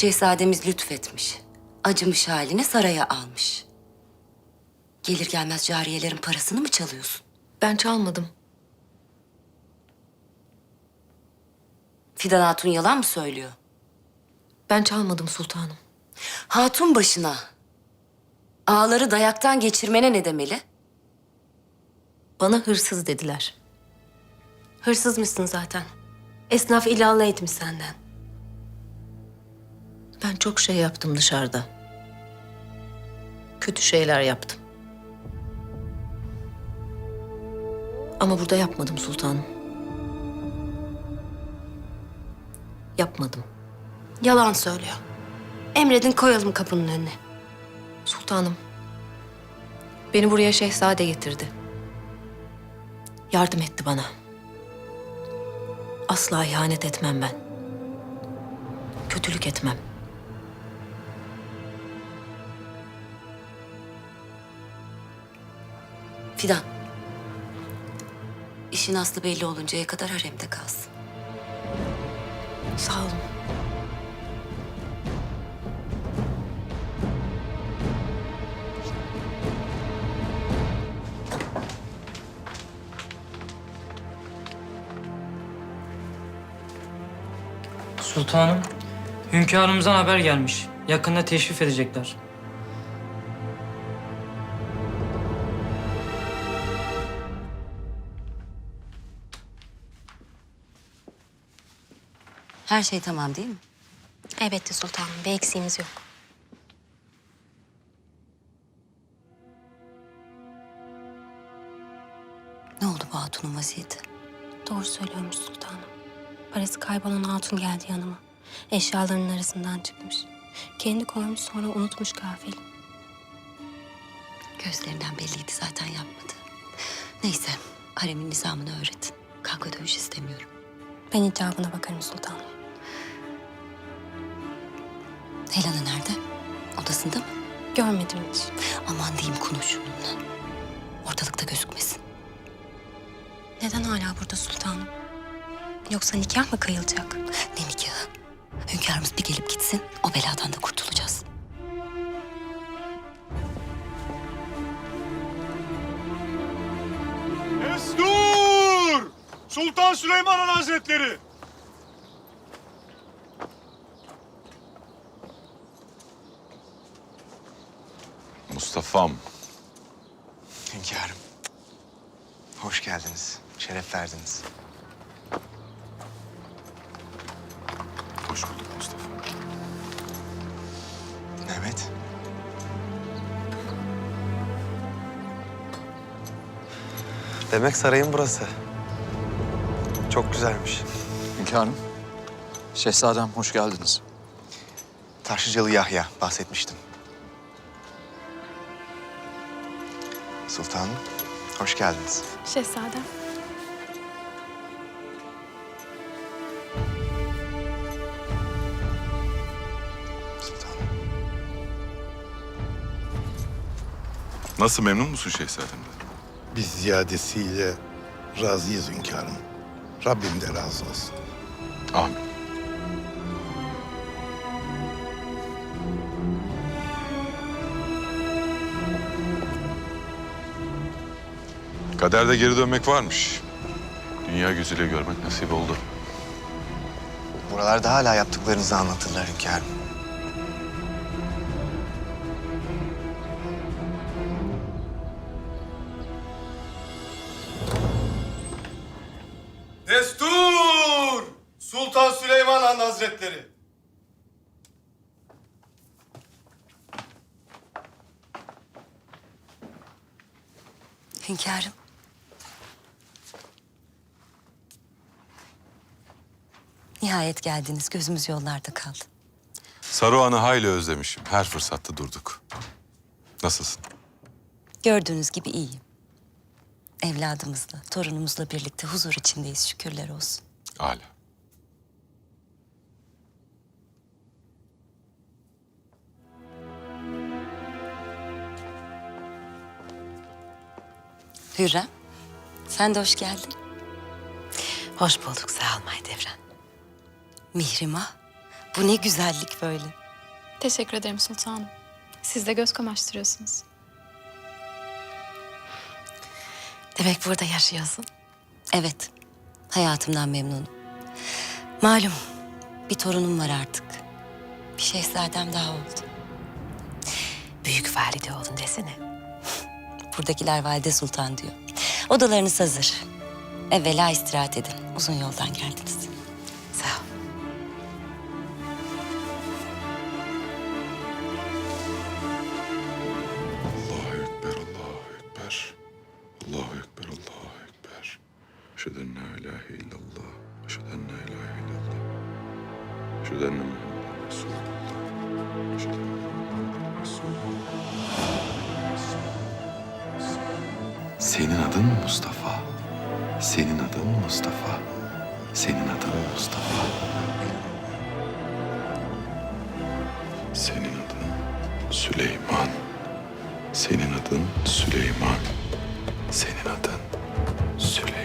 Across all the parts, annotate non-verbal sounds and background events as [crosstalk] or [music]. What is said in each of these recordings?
Şehzademiz lütfetmiş. Acımış haline saraya almış. Gelir gelmez cariyelerin parasını mı çalıyorsun? Ben çalmadım. Fidan Hatun yalan mı söylüyor? Ben çalmadım sultanım. Hatun başına. Ağları dayaktan geçirmene ne demeli? Bana hırsız dediler. Hırsız mısın zaten? Esnaf ilallah etmiş senden. Ben çok şey yaptım dışarıda. Kötü şeyler yaptım. Ama burada yapmadım sultanım. Yapmadım. Yalan söylüyor. Emredin koyalım kapının önüne. Sultanım. Beni buraya şehzade getirdi. Yardım etti bana. Asla ihanet etmem ben. Kötülük etmem. Fidan. İşin aslı belli oluncaya kadar haremde kalsın. Sağ olun. Sultanım, hünkârımızdan haber gelmiş. Yakında teşrif edecekler. Her şey tamam değil mi? Elbette sultanım. Bir eksiğimiz yok. Ne oldu bu hatunun vaziyeti? Doğru söylüyormuş sultanım. Parası kaybolan hatun geldi yanıma. Eşyalarının arasından çıkmış. Kendi koymuş sonra unutmuş gafil. Gözlerinden belliydi zaten yapmadı. Neyse, haremin nizamını öğretin. Kavga dövüş istemiyorum. Ben icabına bakarım sultanım. Helena nerede? Odasında mı? Görmedim hiç. Aman diyeyim konuş onunla. Ortalıkta gözükmesin. Neden hala burada sultanım? Yoksa nikah mı kıyılacak? Ne nikahı? Hünkârımız bir gelip gitsin, o beladan da kurtulacağız. Destur! Sultan Süleyman Han Hazretleri! Mustafa'm. Hünkârım. Hoş geldiniz. Şeref verdiniz. Hoş bulduk Mustafa. Mehmet. Demek sarayın burası. Çok güzelmiş. Hünkârım, şehzadem hoş geldiniz. Taşlıcalı Yahya bahsetmiştim. Sultanım, hoş geldiniz. Şehzadem. Sultanım. Nasıl memnun musun şehzademden? Biz ziyadesiyle razıyız hünkârım. Rabbim de razı olsun. Amin. Kaderde geri dönmek varmış. Dünya gözüyle görmek nasip oldu. Buralarda hala yaptıklarınızı anlatırlar hünkârım. Destur! Sultan Süleyman Han Hazretleri! Hünkârım. Nihayet geldiniz. Gözümüz yollarda kaldı. Saruhan'ı hayli özlemişim. Her fırsatta durduk. Nasılsın? Gördüğünüz gibi iyiyim. Evladımızla, torunumuzla birlikte huzur içindeyiz şükürler olsun. Âlâ. Hürrem, sen de hoş geldin. Hoş bulduk sağ ol Mahidevran. Mihrimah, Bu ne güzellik böyle. Teşekkür ederim sultanım. Siz de göz kamaştırıyorsunuz. Demek burada yaşıyorsun. Evet, hayatımdan memnunum. Malum, bir torunum var artık. Bir şehzadem daha oldu. Büyük valide oldun desene. [laughs] Buradakiler Valide Sultan diyor. Odalarınız hazır. Evvela istirahat edin. Uzun yoldan geldiniz. Senin adın Süleyman. Senin adın Süleyman.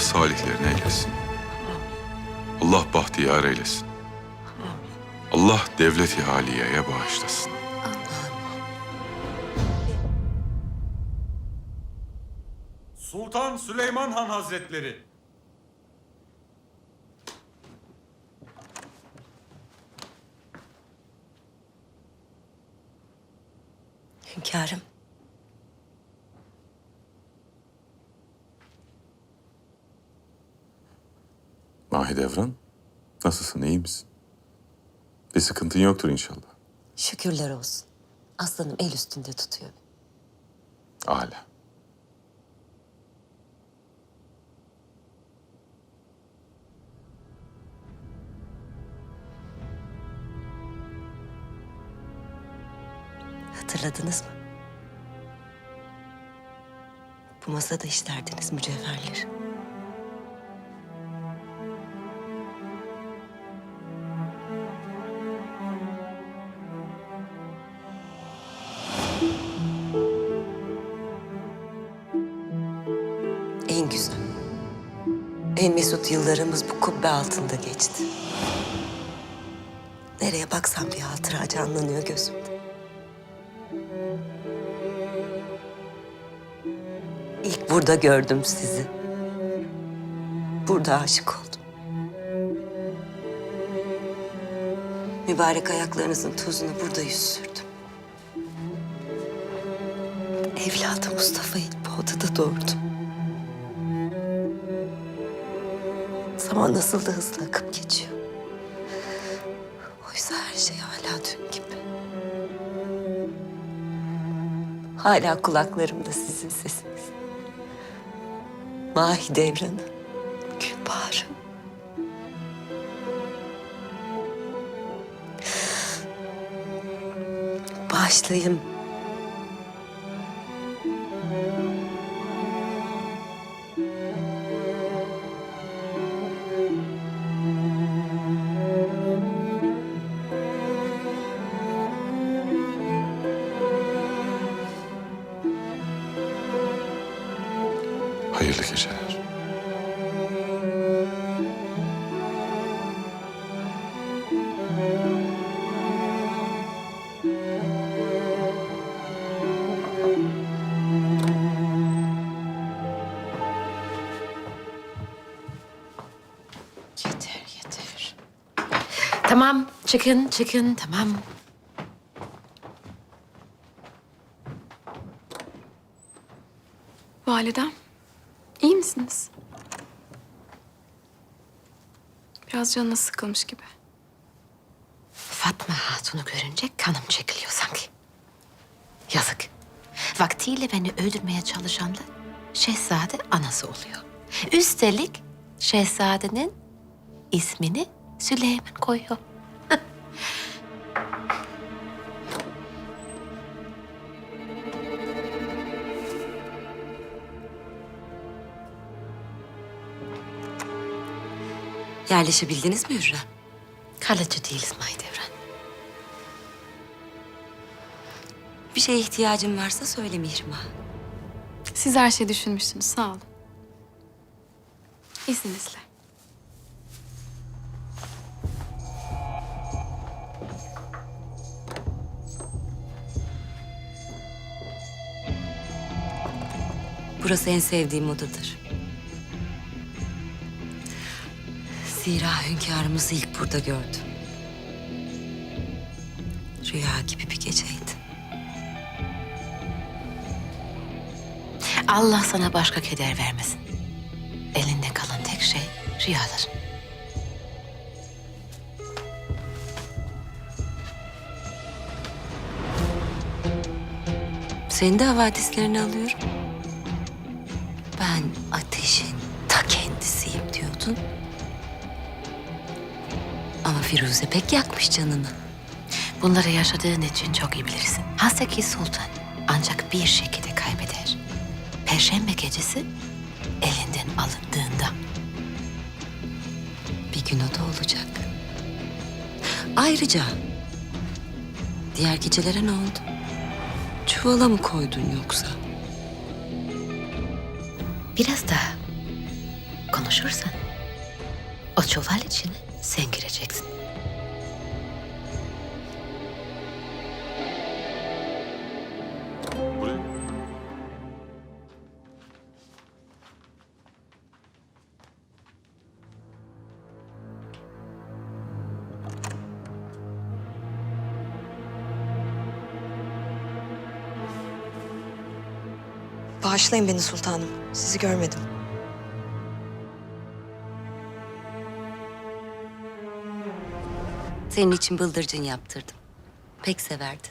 Salihlerini eylesin. Allah bahtiyar eylesin. Allah devleti haliyeye bağışlasın. Sultan Süleyman Han Hazretleri. Hünkârım. Mahidevran, nasılsın, iyi misin? Bir sıkıntın yoktur inşallah. Şükürler olsun. Aslanım el üstünde tutuyor. Âlâ. Hatırladınız mı? Bu masada işlerdiniz mücevherleri. En mesut yıllarımız bu kubbe altında geçti. Nereye baksam bir hatıra canlanıyor gözümde. İlk burada gördüm sizi. Burada aşık oldum. Mübarek ayaklarınızın tozunu burada yüz sürdüm. Evladı Mustafa'yı bu odada doğurdum. Zaman nasıl da hızlı akıp geçiyor. Oysa her şey hala dün gibi. Hala kulaklarımda sizin sesiniz. Mahidevran'ı, Gülbahar'ı. Bağışlayın. Tamam, çıkın, çıkın, tamam. Validem, iyi misiniz? Biraz canınız sıkılmış gibi. Fatma Hatun'u görünce kanım çekiliyor sanki. Yazık. Vaktiyle beni öldürmeye çalışanla şehzade anası oluyor. Üstelik şehzadenin ismini Süleyman koyuyor. [laughs] Yerleşebildiniz mi Hürrem? Kalıcı değiliz Mahidevran. Bir şeye ihtiyacın varsa söyle Mihrimah. Siz her şeyi düşünmüşsünüz, sağ olun. İzninizle. Burası en sevdiğim odadır. Zira hünkârımızı ilk burada gördüm. Rüya gibi bir geceydi. Allah sana başka keder vermesin. Elinde kalan tek şey rüyalar. Senin de havadislerini alıyorum. Ateşin ta kendisiyim diyordun. Ama Firuze pek yakmış canını. Bunları yaşadığın için çok iyi bilirsin. Haseki Sultan ancak bir şekilde kaybeder. Perşembe gecesi elinden alındığında. Bir gün o da olacak. Ayrıca diğer gecelere ne oldu? Çuvala mı koydun yoksa? Biraz daha konuşursan o çuval içine sen gireceksin. Bağışlayın beni sultanım. Sizi görmedim. Senin için bıldırcın yaptırdım. Pek severdin.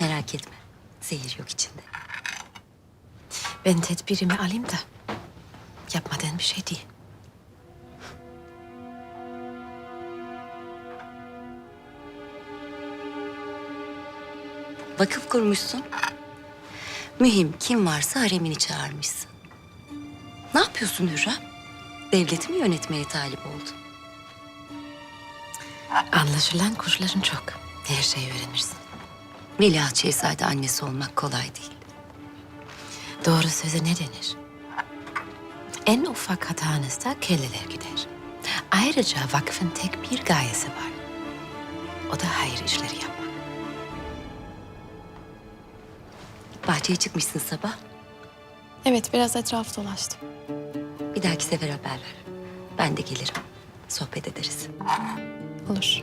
Merak etme. Zehir yok içinde. Ben tedbirimi alayım da yapmadığın bir şey değil. Vakıf kurmuşsun. Mühim kim varsa haremini çağırmışsın. Ne yapıyorsun Hürrem? Devleti mi yönetmeye talip oldun? Anlaşılan kuşların çok. Her şeyi öğrenirsin. Veliaht Şehzade annesi olmak kolay değil. Doğru söze ne denir? En ufak hatanızda kelleler gider. Ayrıca vakfın tek bir gayesi var. O da hayır işleri yapmak. Bahçeye çıkmışsın sabah. Evet, biraz etraf dolaştım. Bir dahaki sefer haber ver. Ben de gelirim. Sohbet ederiz. Olur.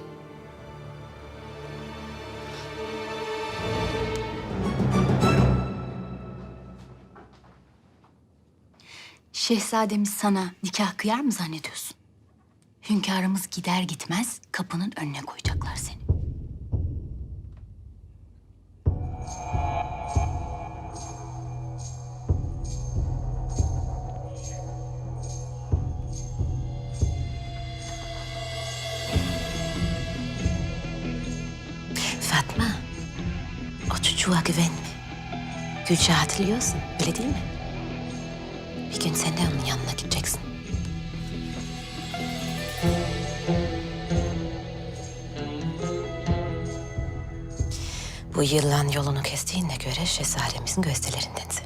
Şehzademiz sana nikah kıyar mı zannediyorsun? Hünkârımız gider gitmez kapının önüne koyacaklar seni. Fatma, o çocuğa güvenme. Gülce hatırlıyorsun, öyle değil mi? Bir gün sen de onun yanına gideceksin. Bu yılan yolunu kestiğine göre şehzademizin gösterilerindensin.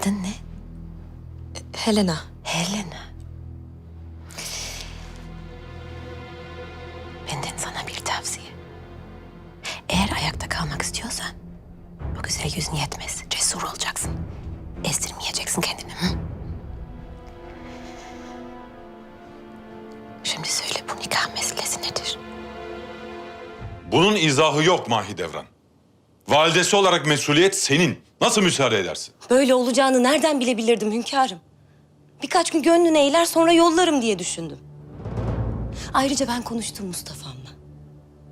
Adın ne? Helena. Helena. İzahı yok Mahidevran. Validesi olarak mesuliyet senin. Nasıl müsaade edersin? Böyle olacağını nereden bilebilirdim hünkârım? Birkaç gün gönlünü eğler sonra yollarım diye düşündüm. Ayrıca ben konuştum Mustafa'mla.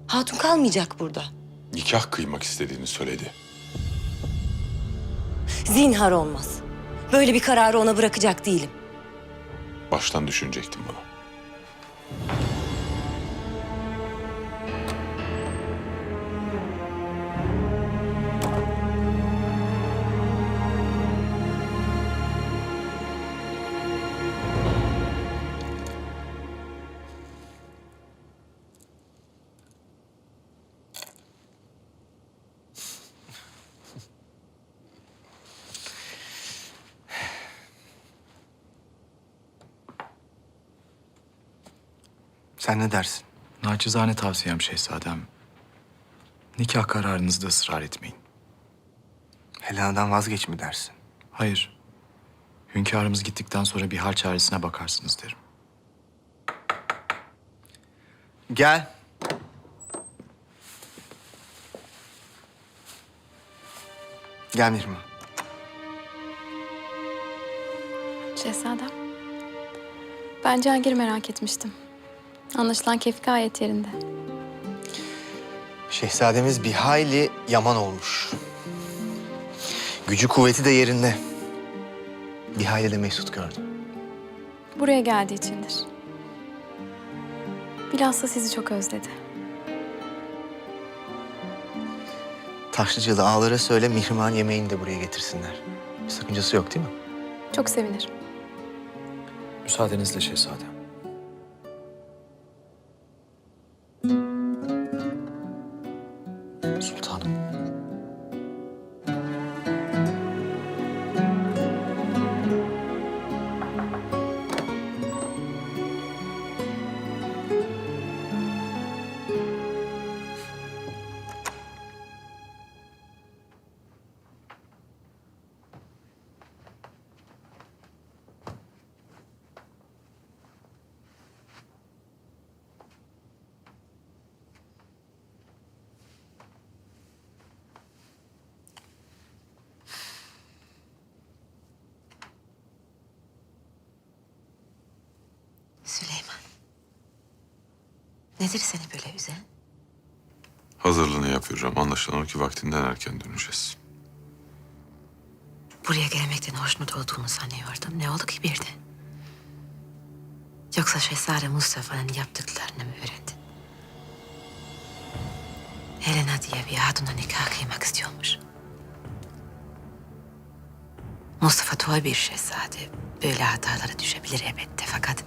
Hatun kalmayacak burada. Nikah kıymak istediğini söyledi. Zinhar olmaz. Böyle bir kararı ona bırakacak değilim. Baştan düşünecektim bunu. Sen ne dersin? Naçizane tavsiyem şehzadem. Nikah kararınızda ısrar etmeyin. Helena'dan vazgeç mi dersin? Hayır. Hünkârımız gittikten sonra bir hal çaresine bakarsınız derim. Gel. Gel Mihrimah. Şehzadem. Ben Cihangir'i merak etmiştim. Anlaşılan keyfi gayet yerinde. Şehzademiz bir hayli yaman olmuş. Gücü kuvveti de yerinde. Bir hayli de mesut gördüm. Buraya geldiği içindir. Bilhassa sizi çok özledi. Taşlıcalı ağalara söyle Mihrimah'ın yemeğini de buraya getirsinler. Bir sakıncası yok değil mi? Çok sevinirim. Müsaadenizle şehzadem. Süleyman. Nedir seni böyle üzen? Hazırlığını yapıyorum. Anlaşılan o ki vaktinden erken döneceğiz. Buraya gelmekten hoşnut olduğunu sanıyordum. Ne oldu ki birden? Yoksa Şehzade Mustafa'nın yaptıklarını mı öğrendin? Helena diye bir hatunla nikah kıymak istiyormuş. Mustafa toy bir şehzade. Böyle hatalara düşebilir elbette. Fakat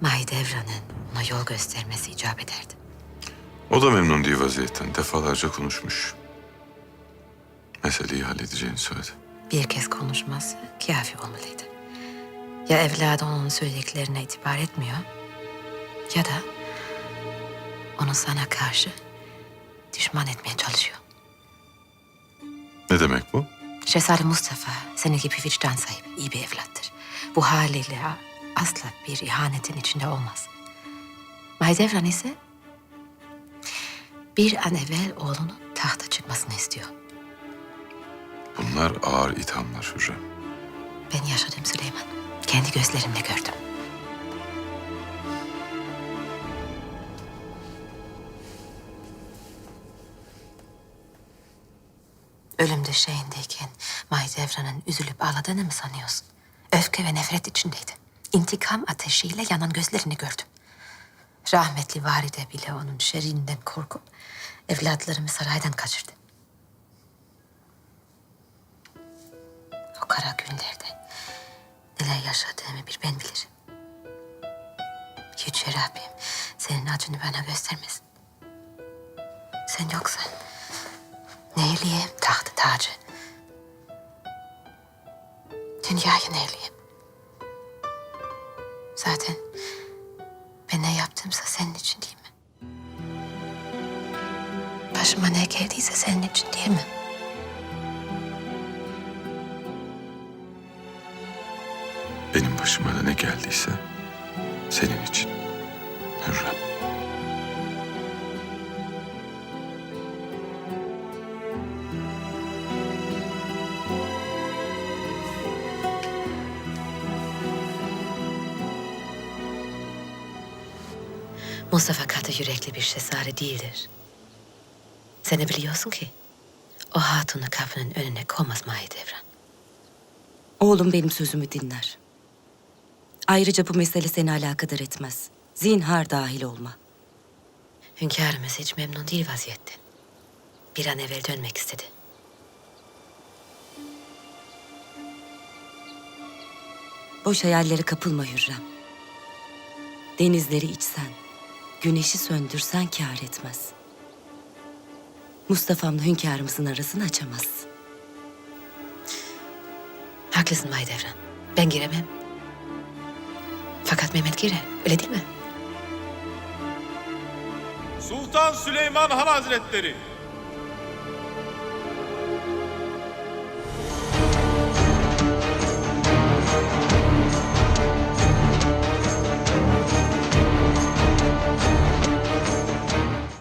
Mahidevran'ın ona yol göstermesi icap ederdi. O da memnun değil vaziyetten. Defalarca konuşmuş. Meseleyi halledeceğini söyledi. Bir kez konuşması kafi olmalıydı. Ya evladı onun söylediklerine itibar etmiyor ya da onu sana karşı düşman etmeye çalışıyor. Ne demek bu? Şehzade Mustafa senin gibi vicdan sahibi, iyi bir evlattır. Bu haliyle asla bir ihanetin içinde olmaz. Mahidevran ise bir an evvel oğlunun tahta çıkmasını istiyor. Bunlar ağır ithamlar Hürrem. Ben yaşadım Süleyman. Kendi gözlerimle gördüm. Ölüm döşeğindeyken Mahidevran'ın üzülüp ağladığını mı sanıyorsun? Öfke ve nefret içindeydi. İntikam ateşiyle yanan gözlerini gördüm. Rahmetli valide bile onun şerrinden korkup evlatlarımı saraydan kaçırdı. O kara günlerde neler yaşadığımı bir ben bilirim. Yüce Rabbim senin acını bana göstermesin. Sen yoksan neyleyeyim tahtı tacı? Dünyayı neyleyeyim? Zaten ben ne yaptımsa senin için değil mi? başıma ne geldiyse senin için değil mi? Benim başıma da ne geldiyse senin için. Hürrem. Mustafa katı yürekli bir şehzade değildir. Sen de biliyorsun ki o hatunu kapının önüne koymaz Mahidevran. Oğlum benim sözümü dinler. Ayrıca bu mesele seni alakadar etmez. Zinhar dahil olma. Hünkârımız hiç memnun değil vaziyetten. Bir an evvel dönmek istedi. Boş hayallere kapılma Hürrem. Denizleri içsen, güneşi söndürsen kâr etmez. Mustafa'mla hünkârımızın arasını açamazsın. Haklısın Mahidevran. Ben giremem. Fakat Mehmet girer. Öyle değil mi? Sultan Süleyman Han Hazretleri